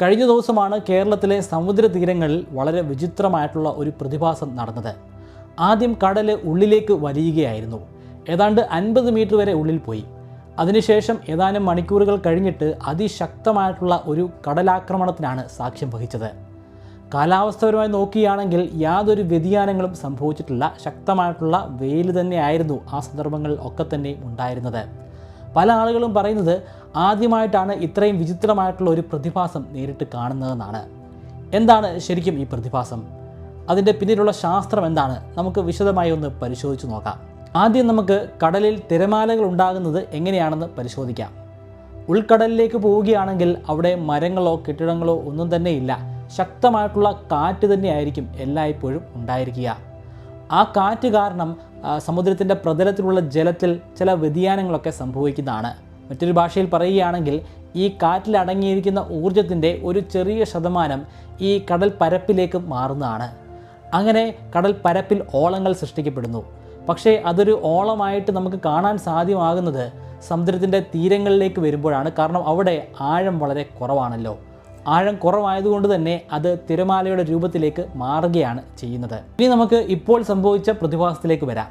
കഴിഞ്ഞ ദിവസമാണ് കേരളത്തിലെ സമുദ്ര തീരങ്ങളിൽ വളരെ വിചിത്രമായിട്ടുള്ള ഒരു പ്രതിഭാസം നടന്നത്. ആദ്യം കടൽ ഉള്ളിലേക്ക് വലിയുകയായിരുന്നു. ഏതാണ്ട് അൻപത് മീറ്റർ വരെ ഉള്ളിൽ പോയി. അതിനുശേഷം ഏതാനും മണിക്കൂറുകൾ കഴിഞ്ഞിട്ട് അതിശക്തമായിട്ടുള്ള ഒരു കടലാക്രമണത്തിനാണ് സാക്ഷ്യം വഹിച്ചത്. കാലാവസ്ഥപരമായി നോക്കുകയാണെങ്കിൽ യാതൊരു വ്യതിയാനങ്ങളും സംഭവിച്ചിട്ടില്ല. ശക്തമായിട്ടുള്ള വെയിൽ തന്നെയായിരുന്നു ആ സന്ദർഭങ്ങളിൽ ഒക്കെ തന്നെ ഉണ്ടായിരുന്നത്. പല ആളുകളും പറയുന്നത് ആദ്യമായിട്ടാണ് ഇത്രയും വിചിത്രമായിട്ടുള്ള ഒരു പ്രതിഭാസം നേരിട്ട് കാണുന്നതെന്നാണ്. എന്താണ് ശരിക്കും ഈ പ്രതിഭാസം? അതിന്റെ പിന്നിലുള്ള ശാസ്ത്രം എന്താണ്? നമുക്ക് വിശദമായി ഒന്ന് പരിശോധിച്ച് നോക്കാം. ആദ്യം നമുക്ക് കടലിൽ തിരമാലകൾ ഉണ്ടാകുന്നത് എങ്ങനെയാണെന്ന് പരിശോധിക്കാം. ഉൾക്കടലിലേക്ക് പോവുകയാണെങ്കിൽ അവിടെ മരങ്ങളോ കെട്ടിടങ്ങളോ ഒന്നും തന്നെ ഇല്ല. ശക്തമായിട്ടുള്ള കാറ്റ് തന്നെയായിരിക്കും എല്ലായ്പ്പോഴും ഉണ്ടായിരിക്കുക. ആ കാറ്റ് കാരണം സമുദ്രത്തിന്റെ പ്രതലത്തിലുള്ള ജലത്തിൽ ചില വ്യതിയാനങ്ങളൊക്കെ സംഭവിക്കുന്നതാണ്. മറ്റൊരു ഭാഷയിൽ പറയുകയാണെങ്കിൽ ഈ കാറ്റിൽ അടങ്ങിയിരിക്കുന്ന ഊർജത്തിന്റെ ഒരു ചെറിയ ശതമാനം ഈ കടൽ പരപ്പിലേക്ക് മാറുന്നതാണ്. അങ്ങനെ കടൽ പരപ്പിൽ ഓളങ്ങൾ സൃഷ്ടിക്കപ്പെടുന്നു. പക്ഷേ അതൊരു ഓളമായിട്ട് നമുക്ക് കാണാൻ സാധ്യമാകുന്നത് സമുദ്രത്തിന്റെ തീരങ്ങളിലേക്ക് വരുമ്പോഴാണ്. കാരണം അവിടെ ആഴം വളരെ കുറവാണല്ലോ. ആഴം കുറവായതുകൊണ്ട് തന്നെ അത് തിരമാലയുടെ രൂപത്തിലേക്ക് മാറുകയാണ് ചെയ്യുന്നത്. ഇനി നമുക്ക് ഇപ്പോൾ സംഭവിച്ച പ്രതിഭാസത്തിലേക്ക് വരാം.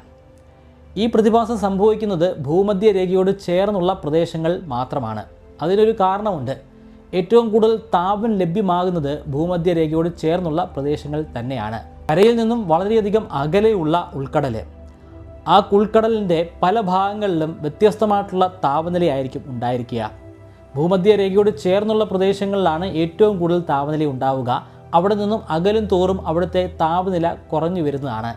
ഈ പ്രതിഭാസം സംഭവിക്കുന്നത് ഭൂമധ്യരേഖയോട് ചേർന്നുള്ള പ്രദേശങ്ങൾ മാത്രമാണ്. അതിനൊരു കാരണമുണ്ട്. ഏറ്റവും കൂടുതൽ താപം ലഭ്യമാകുന്നത് ഭൂമധ്യരേഖയോട് ചേർന്നുള്ള പ്രദേശങ്ങൾ തന്നെയാണ്. കരയിൽ നിന്നും വളരെയധികം അകലെയുള്ള ഉൾക്കടൽ ആ ഉൾക്കടലിന്റെ പല ഭാഗങ്ങളിലും വ്യത്യസ്തമായിട്ടുള്ള താപനിലയായിരിക്കും ഉണ്ടായിരിക്കുക. ഭൂമധ്യരേഖയോട് ചേർന്നുള്ള പ്രദേശങ്ങളിലാണ് ഏറ്റവും കൂടുതൽ താപനില ഉണ്ടാവുക. അവിടെ നിന്നും അകലും തോറും അവിടുത്തെ താപനില കുറഞ്ഞു വരുന്നതാണ്.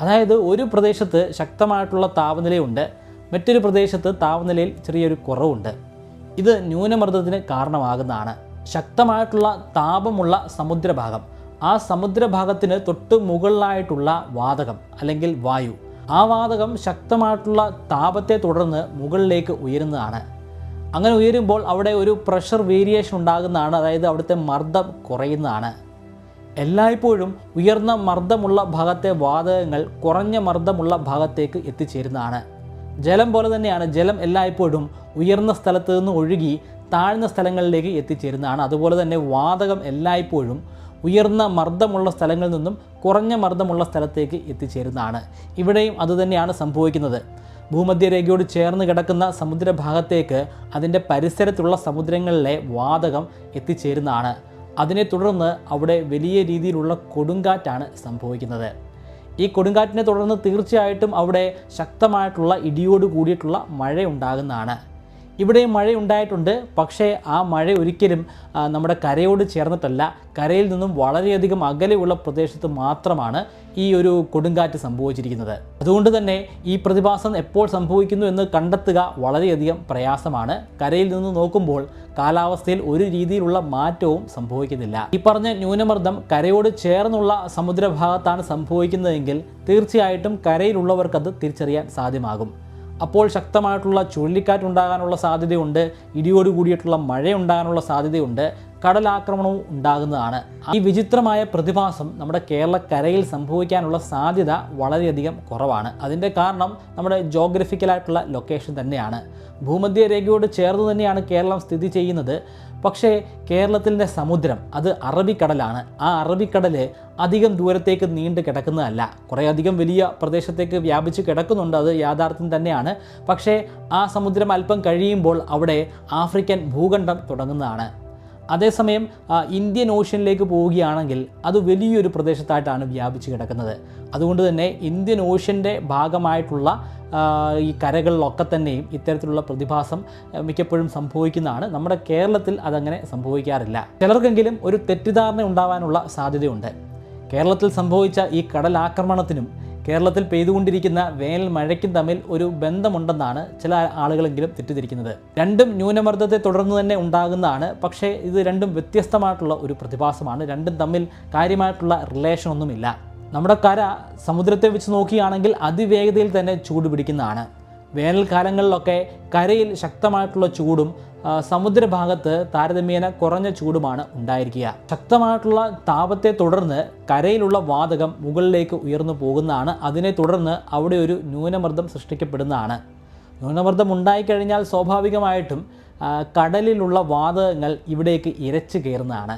അതായത് ഒരു പ്രദേശത്ത് ശക്തമായിട്ടുള്ള താപനിലയുണ്ട്. മറ്റൊരു പ്രദേശത്ത് താപനിലയിൽ ചെറിയൊരു കുറവുണ്ട്. ഇത് ന്യൂനമർദ്ദത്തിന് കാരണമാകുന്നതാണ്. ശക്തമായിട്ടുള്ള താപമുള്ള സമുദ്രഭാഗം. ആ സമുദ്രഭാഗത്തിന് തൊട്ട് മുകളിലായിട്ടുള്ള വാതകം അല്ലെങ്കിൽ വായു. ആ വാതകം ശക്തമായിട്ടുള്ള താപത്തെ തുടർന്ന് മുകളിലേക്ക് ഉയരുന്നതാണ്. അങ്ങനെ ഉയരുമ്പോൾ അവിടെ ഒരു പ്രഷർ വേരിയേഷൻ ഉണ്ടാകുന്നതാണ്. അതായത് അവിടുത്തെ മർദ്ദം കുറയുന്നതാണ്. എല്ലായ്പ്പോഴും ഉയർന്ന മർദ്ദമുള്ള ഭാഗത്തെ വാതകങ്ങൾ കുറഞ്ഞ മർദ്ദമുള്ള ഭാഗത്തേക്ക് എത്തിച്ചേരുന്നതാണ്. ജലം പോലെ തന്നെയാണ് ജലം എല്ലായ്പ്പോഴും ഉയർന്ന സ്ഥലത്ത് നിന്ന് ഒഴുകി താഴ്ന്ന സ്ഥലങ്ങളിലേക്ക് എത്തിച്ചേരുന്നതാണ്. അതുപോലെ തന്നെ വാതകം എല്ലായ്പ്പോഴും ഉയർന്ന മർദ്ദമുള്ള സ്ഥലങ്ങളിൽ നിന്നും കുറഞ്ഞ മർദ്ദമുള്ള സ്ഥലത്തേക്ക് എത്തിച്ചേരുന്നതാണ്. ഇവിടെയും അതുതന്നെയാണ് സംഭവിക്കുന്നത്. ഭൂമധ്യരേഖയോട് ചേർന്ന് കിടക്കുന്ന സമുദ്രഭാഗത്തേക്ക് അതിന്റെ പരിസരത്തുള്ള സമുദ്രങ്ങളിലെ വാതകം എത്തിച്ചേരുന്നതാണ്. അതിനെ തുടർന്ന് അവിടെ വലിയ രീതിയിലുള്ള കൊടുങ്കാറ്റാണ് സംഭവിക്കുന്നത്. ഈ കൊടുങ്കാറ്റിനെ തുടർന്ന് തീർച്ചയായിട്ടും അവിടെ ശക്തമായിട്ടുള്ള ഇടിയോട് കൂടിയിട്ടുള്ള മഴ ഉണ്ടാകുന്നതാണ് ഇവിടെയും മഴ ഉണ്ടായിട്ടുണ്ട്. പക്ഷേ ആ മഴ ഒരിക്കലും നമ്മുടെ കരയോട് ചേർന്നിട്ടല്ല. കരയിൽ നിന്നും വളരെയധികം അകലെയുള്ള പ്രദേശത്ത് മാത്രമാണ് ഈ ഒരു കൊടുങ്കാറ്റ് സംഭവിച്ചിരിക്കുന്നത്. അതുകൊണ്ട് തന്നെ ഈ പ്രതിഭാസം എപ്പോൾ സംഭവിക്കുന്നു എന്ന് കണ്ടെത്തുക വളരെയധികം പ്രയാസമാണ്. കരയിൽ നിന്ന് നോക്കുമ്പോൾ കാലാവസ്ഥയിൽ ഒരു രീതിയിലുള്ള മാറ്റവും സംഭവിക്കുന്നില്ല. ഈ പറഞ്ഞ ന്യൂനമർദ്ദം കരയോട് ചേർന്നുള്ള സമുദ്രഭാഗത്താണ് സംഭവിക്കുന്നതെങ്കിൽ തീർച്ചയായിട്ടും കരയിലുള്ളവർക്കത് തിരിച്ചറിയാൻ സാധ്യമാകും. അപ്പോൾ ശക്തമായിട്ടുള്ള ചുഴലിക്കാറ്റ് ഉണ്ടാകാനുള്ള സാധ്യതയുണ്ട്. ഇടിയോട് കൂടിയിട്ടുള്ള മഴ ഉണ്ടാകാനുള്ള സാധ്യതയുണ്ട്. കടലാക്രമണവും ഉണ്ടാകുന്നതാണ്. ഈ വിചിത്രമായ പ്രതിഭാസം നമ്മുടെ കേരളക്കരയിൽ സംഭവിക്കാനുള്ള സാധ്യത വളരെയധികം കുറവാണ്. അതിന്റെ കാരണം നമ്മുടെ ജോഗ്രഫിക്കലായിട്ടുള്ള ലൊക്കേഷൻ തന്നെയാണ്. ഭൂമധ്യരേഖയോട് ചേർന്ന് തന്നെയാണ് കേരളം സ്ഥിതി ചെയ്യുന്നത്. പക്ഷേ കേരളത്തിന്റെ സമുദ്രം അത് അറബിക്കടലാണ്. ആ അറബിക്കടൽ അധികം ദൂരത്തേക്ക് നീണ്ടു കിടക്കുന്നതല്ല. കുറേയധികം വലിയ പ്രദേശത്തേക്ക് വ്യാപിച്ച് കിടക്കുന്നുണ്ട്. അത് യാഥാർത്ഥ്യം തന്നെയാണ്. പക്ഷേ ആ സമുദ്രം അല്പം കഴിയുമ്പോൾ അവിടെ ആഫ്രിക്കൻ ഭൂഖണ്ഡം തുടങ്ങുന്നതാണ്. അതേസമയം ഇന്ത്യൻ ഓഷ്യനിലേക്ക് പോവുകയാണെങ്കിൽ അത് വലിയൊരു പ്രദേശത്തായിട്ടാണ് വ്യാപിച്ച് കിടക്കുന്നത്. അതുകൊണ്ട് തന്നെ ഇന്ത്യൻ ഓഷ്യന്റെ ഭാഗമായിട്ടുള്ള ഈ കരകളിലൊക്കെ തന്നെയും ഇത്തരത്തിലുള്ള പ്രതിഭാസം മിക്കപ്പോഴും സംഭവിക്കുന്നതാണ്. നമ്മുടെ കേരളത്തിൽ അതങ്ങനെ സംഭവിക്കാറില്ല. ചിലർക്കെങ്കിലും ഒരു തെറ്റിദ്ധാരണ ഉണ്ടാവാനുള്ള സാധ്യതയുണ്ട്. കേരളത്തിൽ സംഭവിച്ച ഈ കടലാക്രമണത്തിനും കേരളത്തിൽ പെയ്തുകൊണ്ടിരിക്കുന്ന വേനൽ മഴയ്ക്കും തമ്മിൽ ഒരു ബന്ധമുണ്ടെന്നാണ് ചില ആളുകളെങ്കിലും തെറ്റിദ്ധരിക്കുന്നത്. രണ്ടും ന്യൂനമർദ്ദത്തെ തുടർന്ന് തന്നെ ഉണ്ടാകുന്നതാണ്. പക്ഷേ ഇത് രണ്ടും വ്യത്യസ്തമായിട്ടുള്ള ഒരു പ്രതിഭാസമാണ്. രണ്ടും തമ്മിൽ കാര്യമായിട്ടുള്ള റിലേഷൻ ഒന്നുമില്ല. നമ്മുടെ കര സമുദ്രത്തെ വെച്ച് നോക്കുകയാണെങ്കിൽ അതിവേഗതയിൽ തന്നെ ചൂട് പിടിക്കുന്നതാണ്. വേനൽക്കാലങ്ങളിലൊക്കെ കരയിൽ ശക്തമായിട്ടുള്ള ചൂടും സമുദ്രഭാഗത്ത് താരതമ്യേന കുറഞ്ഞ ചൂടുമാണ് ഉണ്ടായിരിക്കുക. ശക്തമായിട്ടുള്ള താപത്തെ തുടർന്ന് കരയിലുള്ള വാതകം മുകളിലേക്ക് ഉയർന്നു പോകുന്നതാണ്. അതിനെ തുടർന്ന് അവിടെ ഒരു ന്യൂനമർദ്ദം സൃഷ്ടിക്കപ്പെടുന്നതാണ്. ന്യൂനമർദ്ദം ഉണ്ടായിക്കഴിഞ്ഞാൽ സ്വാഭാവികമായിട്ടും കടലിലുള്ള വാതകങ്ങൾ ഇവിടേക്ക് ഇരച്ചു കയറുന്നതാണ്.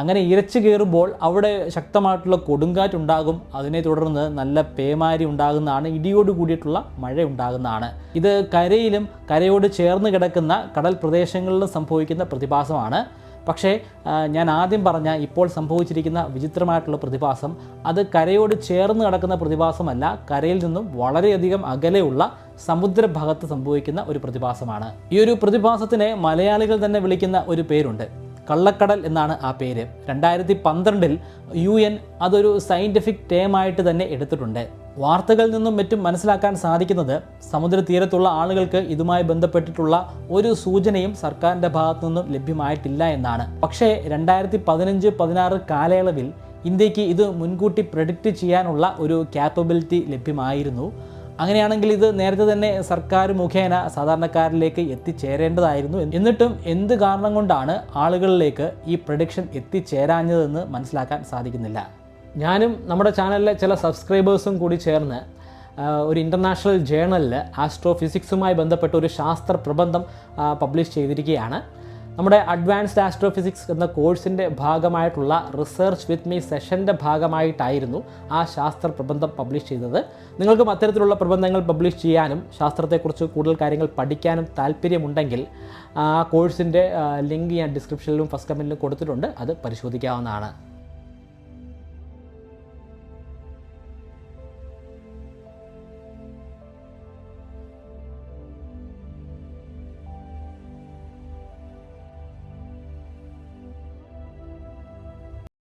അങ്ങനെ ഇരച്ചു കയറുമ്പോൾ അവിടെ ശക്തമായിട്ടുള്ള കൊടുങ്കാറ്റുണ്ടാകും. അതിനെ തുടർന്ന് നല്ല പേമാരി ഉണ്ടാകുന്നതാണ്. ഇടിയോട് കൂടിയിട്ടുള്ള മഴ ഉണ്ടാകുന്നതാണ്. ഇത് കരയിലും കരയോട് ചേർന്ന് കിടക്കുന്ന കടൽ പ്രദേശങ്ങളിലും സംഭവിക്കുന്ന പ്രതിഭാസമാണ്. പക്ഷേ ഞാൻ ആദ്യം പറഞ്ഞ ഇപ്പോൾ സംഭവിച്ചിരിക്കുന്ന വിചിത്രമായിട്ടുള്ള പ്രതിഭാസം അത് കരയോട് ചേർന്ന് കിടക്കുന്ന പ്രതിഭാസമല്ല കരയിൽ നിന്നും വളരെയധികം അകലെയുള്ള സമുദ്രഭാഗത്ത് സംഭവിക്കുന്ന ഒരു പ്രതിഭാസമാണ്. ഈ ഒരു പ്രതിഭാസത്തിനെ മലയാളികൾ തന്നെ വിളിക്കുന്ന ഒരു പേരുണ്ട്. കള്ളക്കടൽ എന്നാണ് ആ പേര്. രണ്ടായിരത്തി പന്ത്രണ്ടിൽ യു എൻ അതൊരു സയന്റിഫിക് ടേമായിട്ട് തന്നെ എടുത്തിട്ടുണ്ട്. വാർത്തകളിൽ നിന്നും മറ്റും മനസ്സിലാക്കാൻ സാധിക്കുന്നത് സമുദ്രതീരത്തുള്ള ആളുകൾക്ക് ഇതുമായി ബന്ധപ്പെട്ടിട്ടുള്ള ഒരു സൂചനയും സർക്കാരിന്റെ ഭാഗത്തു നിന്നും ലഭ്യമായിട്ടില്ല എന്നാണ്. പക്ഷേ രണ്ടായിരത്തി പതിനഞ്ച് പതിനാറ് കാലയളവിൽ ഇന്ത്യയ്ക്ക് ഇത് മുൻകൂട്ടി പ്രഡിക്റ്റ് ചെയ്യാനുള്ള ഒരു ക്യാപ്പബിലിറ്റി ലഭ്യമായിരുന്നു. അങ്ങനെയാണെങ്കിൽ ഇത് നേരത്തെ തന്നെ സർക്കാർ മുഖേന സാധാരണക്കാരിലേക്ക് എത്തിച്ചേരേണ്ടതായിരുന്നു. എന്നിട്ടും എന്ത് കാരണം കൊണ്ടാണ് ആളുകളിലേക്ക് ഈ പ്രഡിക്ഷൻ എത്തിച്ചേരാഞ്ഞതെന്ന് മനസ്സിലാക്കാൻ സാധിക്കുന്നില്ല. ഞാനും നമ്മുടെ ചാനലിലെ ചില സബ്സ്ക്രൈബേഴ്സും കൂടി ചേർന്ന് ഒരു ഇന്റർനാഷണൽ ജേണലിൽ ആസ്ട്രോഫിസിക്സുമായി ബന്ധപ്പെട്ട ഒരു ശാസ്ത്ര പ്രബന്ധം പബ്ലിഷ് ചെയ്തിരിക്കുകയാണ്. നമ്മുടെ അഡ്വാൻസ്ഡ് ആസ്ട്രോഫിസിക്സ് എന്ന കോഴ്സിന്റെ ഭാഗമായിട്ടുള്ള റിസർച്ച് വിത്ത് മീ സെഷന്റെ ഭാഗമായിട്ടായിരുന്നു ആ ശാസ്ത്ര പ്രബന്ധം പബ്ലിഷ് ചെയ്തത്. നിങ്ങൾക്കും അത്തരത്തിലുള്ള പ്രബന്ധങ്ങൾ പബ്ലിഷ് ചെയ്യാനും ശാസ്ത്രത്തെക്കുറിച്ച് കൂടുതൽ കാര്യങ്ങൾ പഠിക്കാനും താല്പര്യമുണ്ടെങ്കിൽ ആ കോഴ്സിന്റെ ലിങ്ക് ഞാൻ ഡിസ്ക്രിപ്ഷനിലും ഫസ്റ്റ് കമന്റിലും കൊടുത്തിട്ടുണ്ട്. അത് പരിശോധിക്കാവുന്നതാണ്.